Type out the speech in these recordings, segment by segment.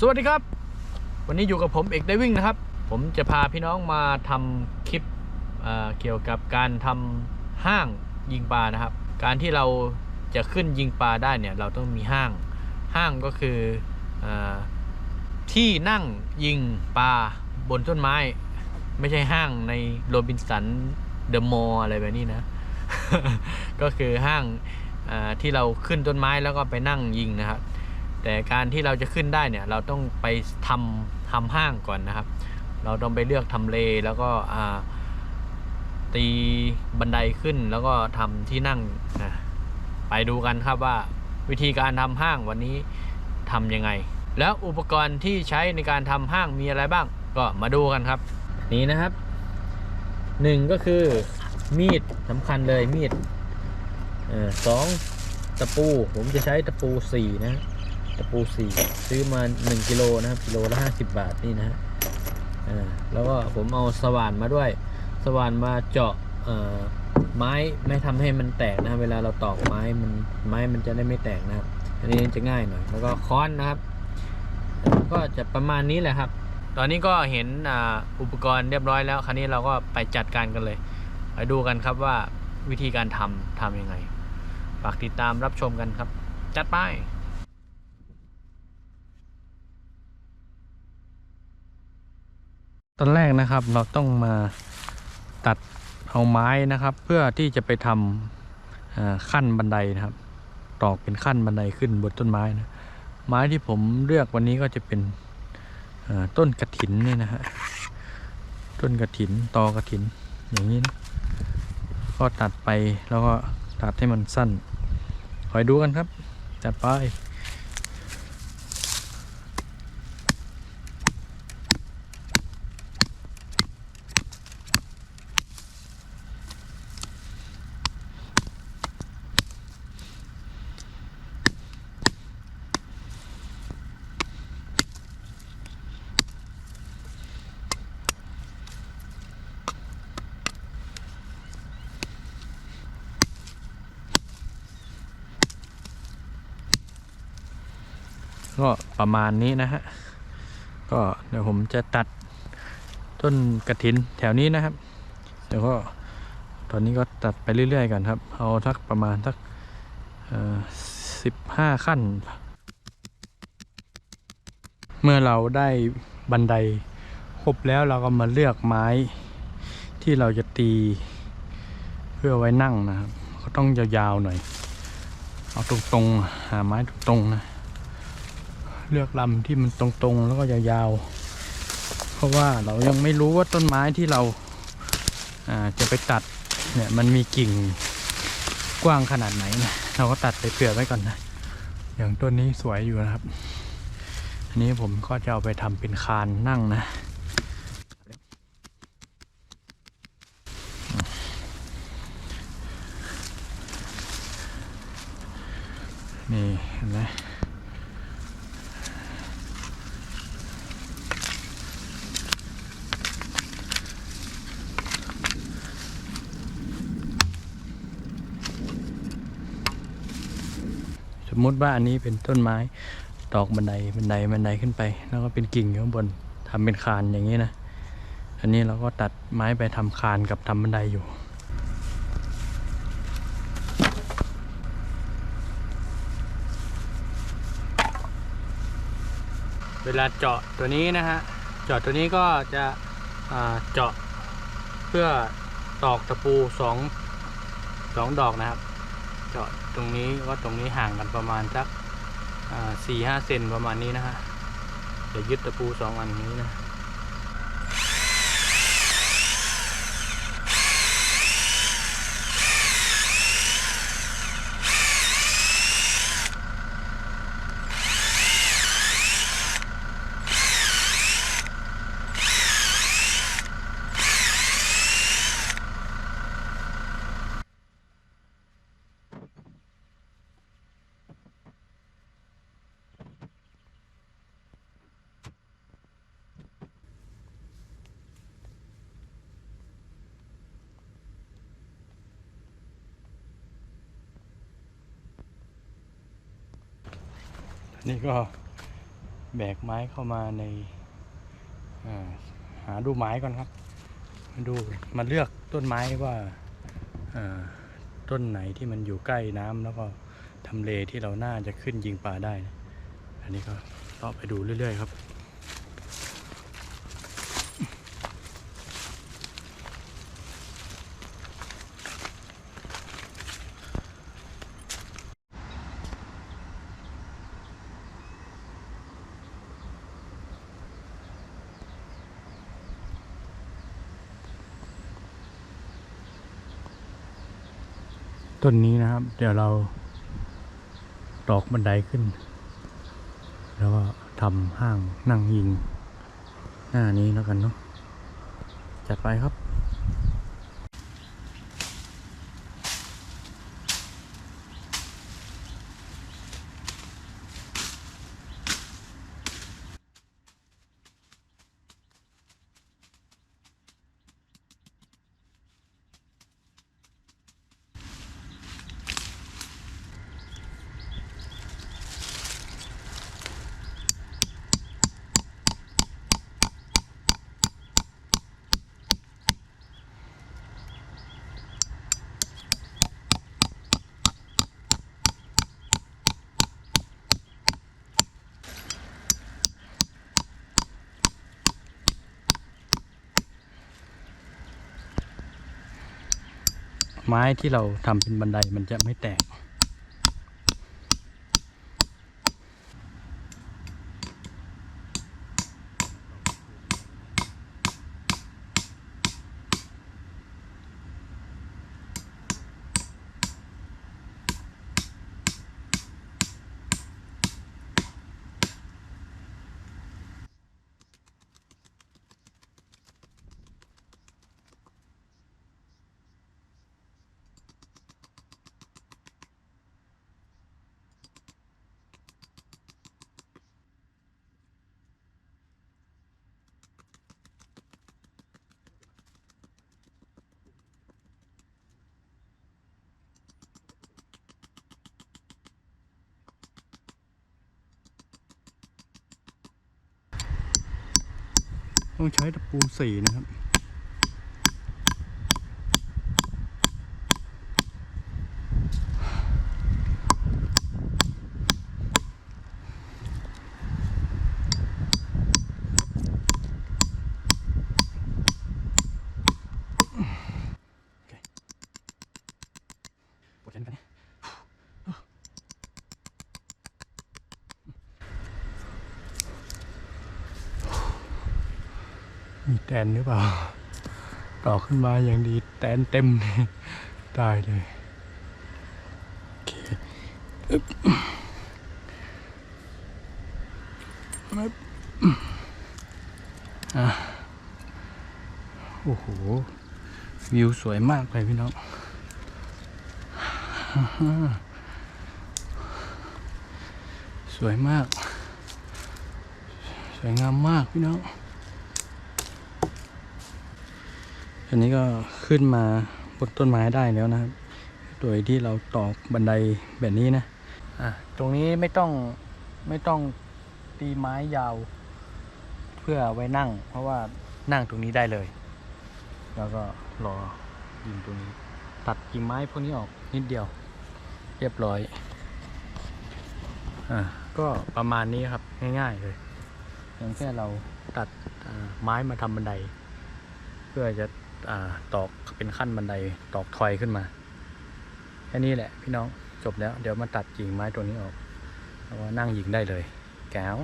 สวัสดีครับ วันนี้อยู่กับผมเอกได้วิ่งนะครับ ผมจะพาพี่น้องมาทำคลิปเเกี่ยวกับการทำห้างยิงปลานะครับ การที่เราจะขึ้นยิงปลาได้เนี่ยเราต้องมีห้าง ห้างก็คืออที่นั่งยิงปลาบนต้นไม้ ไม่ใช่ห้างในโรบินสันเดอะมอลอะไรแบบนี้นะ ก็คือห้างที่เราขึ้นต้นไม้แล้วก็ไปนั่งยิงนะครับ แต่การที่เราจะขึ้นได้เนี่ยเราต้องไปทำทำห้างก่อนนะครับ เราต้องไปเลือกทำเลแล้วก็ตีบันไดขึ้นแล้วก็ทำที่นั่งนะไปดูกันครับว่าวิธีการทำห้างวันนี้ทำยังไง แล้วอุปกรณ์ที่ใช้ในการทำห้างมีอะไรบ้าง ก็มาดูกันครับ นี่นะครับหนึ่งก็คือมีดสำคัญเลยมีดเออสองตะปูผมจะใช้ตะปูสี่นะ ตะปูสี่ซื้อมา 1 กิโลนะครับกิโลละ50 บาทนี่นะฮะแล้วก็ผมเอาสว่านมาด้วย สว่านมาเจาะไม้ไม่ทำให้มันแตกนะเวลาเราตอกไม้มันไม้มันจะได้ไม่แตกนะครับ อันนี้จะง่ายหน่อยแล้วก็ค้อนนะครับ ก็จะประมาณนี้แหละครับ ตอนนี้ก็เห็นอ,อุปกรณ์เรียบร้อยแล้วคราวนี้เราก็ไปจัดการกันเลยไปดูกันครับว่าวิธีการทำทำยังไงฝากติดตามรับชมกันครับ จัดไป ตอนแรกนะครับเราต้องมาตัดเอาไม้นะครับ เพื่อที่จะไปทำขั้นบันไดนะครับ ตอกเป็นขั้นบันไดขึ้นบนต้นไม้นะไม้ที่ผมเลือกวันนี้ก็จะเป็นต้นกระถินนี่นะฮะต้นกระถินตอกระถินอย่างนี้นะก็ตัดไปแล้วก็ตัดให้มันสั้นคอยดูกันครับ จัดไป ก็ประมาณนี้นะฮะ ก็เดี๋ยวผมจะตัดต้นกระถินแถวนี้นะครับ เดี๋ยวก็ตอนนี้ก็ตัดไปเรื่อยๆกันครับ เอาสักประมาณสักสิบห้าขั้น เมื่อเราได้บันไดครบแล้วเราก็มาเลือกไม้ที่เราจะตีเพื่อไว้นั่งนะครับ ก็ต้องยาวๆหน่อย เอาตรงๆหาไม้ตรงๆนะ เลือกลำที่มันตรงๆ แล้วก็ยาวๆ เพราะว่าเรายังไม่รู้ว่าต้นไม้ที่เราจะไปตัดเนี่ยมันมีกิ่งกว้างขนาดไหนนะเราก็ตัดไปเปลือกไว้ก่อนนะ อย่างต้นนี้สวยอยู่นะครับ อันนี้ผมก็จะเอาไปทำเป็นคานนั่งนะ นี่เห็นไหม ส มมติว่าอันนี้เป็นต้นไม้ตอกบันไดบันไดบันไดขึ้นไป แล้วก็เป็นกิ่งอยู่ข้างบนทำเป็นคานอย่างนี้นะ อันนี้เราก็ตัดไม้ไปทำคานกับทำบันไดอยู่เวลาเจาะตัวนี้นะฮะ เจาะตัวนี้ก็จะเจาะเพื่อตอกตะปูสองสองดอกนะครับ จาะตรงนี้ว่าตรงนี้ห่างกันประมาณสักสี่ห้าเซนประมาณนี้นะฮะจะยึดตะปูสองอันนี้นะ นี่ก็แบกไม้เข้ามาในาหาดูไม้ก่อนครับมาดูมาเลือกต้นไม้ว่าอ่าต้นไหนที่มันอยู่ใกล้น้ำแล้วก็ทำเลที่เราน่าจะขึ้นยิงปลาได้นะอันนี้ก็เลาะไปดูเรื่อยๆครับ ต้นนี้นะครับ เดี๋ยวเราตอกบันไดขึ้น แล้วก็ทำห้างนั่งยิง หน้านี้แล้วกันเนาะจัดไปครับ ไม้ที่เราทำเป็นบันไดมันจะไม่แตก ต้องใช้ตะปูสีนะครับ ปวดแขนกันเนี่ยมีแต นหรือเปล่าต่อขึ้นมาอย่างดีแตนเต็มเลยตายเลยโอเคอะโอ้โห วิวสวยมากเลยพี่น้องสวยมาก สวยงามมากพี่น้อง อันนี้ก็ขึ้นมาบนต้นไม้ได้แล้วนะครับ โดยที่เราตอกบันไดแบบนี้นะ อะ ตรงนี้ไม่ต้องไม่ต้องตีไม้ยาว เพื่อไว้นั่ง เพราะว่านั่งตรงนี้ได้เลย แล้วก็รอยิงตรงนี้ ตัดกิ่งไม้พวกนี้ออกนิดเดียว เรียบร้อย อ่าก็ประมาณนี้ครับง่ายๆเลยเพียงแค่เราตัดไม้มาทำบันได เพื่อจะ ตอกเป็นขั้นบันไดตอกทอยขึ้นมา แค่นี้แหละพี่น้องจบแล้ว เดี๋ยวมาตัดกิ่งไม้ตัวนี้ออกแล้วนั่งยิงได้เลยแก้ว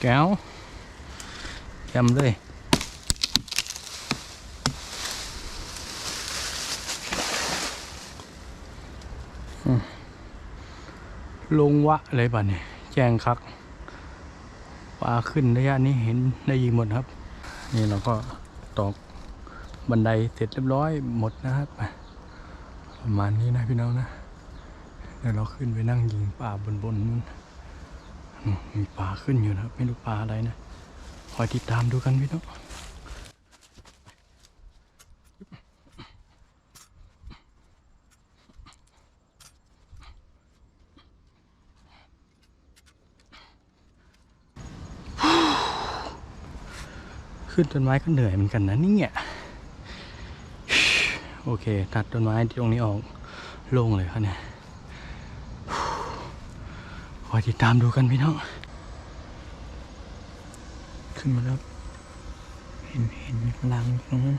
แก้วจำเลยลงวะเลยป่ะเนี่ยแจ้งคักปลาขึ้นระยะนี้เห็นได้ยิงหมดครับ นี่เราก็ตอกบันไดเสร็จเรียบร้อยหมดนะครับประมาณนี้นะพี่น้องนะเดี๋ยวเราขึ้นไปนั่งยิงป่าบนบนนู้น มีปลาขึ้นอยู่นะครับ ไม่รู้ปลาอะไรนะ คอยติดตามดูกันพี่น้องขึ้นต้นไม้ก็เหนื่อยเหมือนกันนะนี่เนี่ยโอเค ตัดต้นไม้ตรงนี้ออกโล่งเลยครับเนี่ย คอยติดตามดูกันพี่น้อง ขึ้นมาแล้ว เห็นเห็นลังตรงนั้น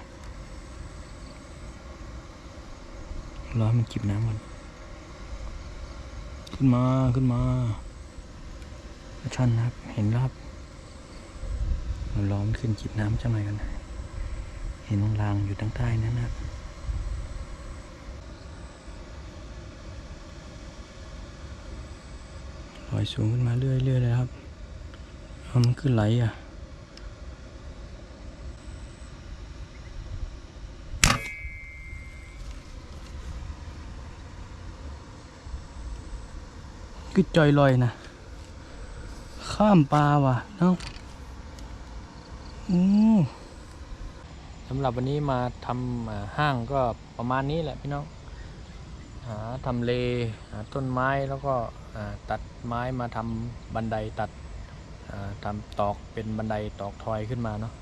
รอให้มันจิบน้ำก่อนขึ้นมาขึ้นมาชันนะครับ เห็นรับเรารอมขึ้นจิบน้ำจังหน่อยกันนะเห็นรางอยู่ทางใต้นั่นนะครับ อยสูงขึ้นมาเรื่อยๆเลยครับมันขึ้นไหลอะก็จอยลอยนะข้ามปลาว่ะเนาะอือสำหรับวันนี้มาทำห้างก็ประมาณนี้แหละพี่น้อง หาทำเลหาต้นไม้แล้วก็ตัดไม้มาทำบันไดตัดทำตอกเป็นบันไดตอกทอยขึ้นมาเนาะ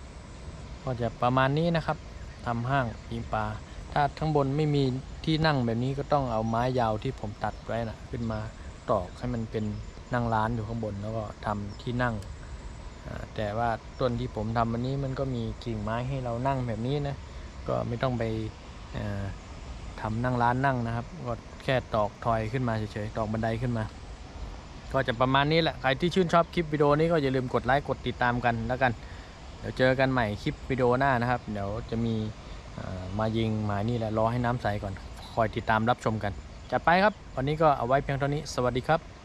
ก็จะประมาณนี้นะครับทำห้างยิงปลาถ้าข้งบนไม่มีที่นั่งแบบนี้ก็ต้องเอาไม้ยาวที่ผมตัดไว้นะขึ้นมาตอกให้มันเป็นนั่งร้านอยู่ข้างบนแล้วก็ทำที่นั่งแต่ว่าต้นที่ผมทำวันนี้มันก็มีกิ่งไม้ให้เรานั่งแบบนี้นะก็ไม่ต้องไป ทำทำนั่งร้านนั่งนะครับ ก็แค่ตอกทอยขึ้นมาเฉยๆตอกบันไดขึ้นมา ก็จะประมาณนี้แหละใครที่ชื่นชอบคลิปวิดีโอนี้ก็อย่าลืมกดไลค์กดติดตามกันแล้วกัน เดี๋ยวเจอกันใหม่คลิปวิดีโอหน้านะครับ เดี๋ยวจะมีมายิงหมานี่แหละรอให้น้ำใสก่อน คอยติดตามรับชมกันจัดไปครับ วันนี้ก็เอาไว้เพียงเท่านี้สวัสดีครับ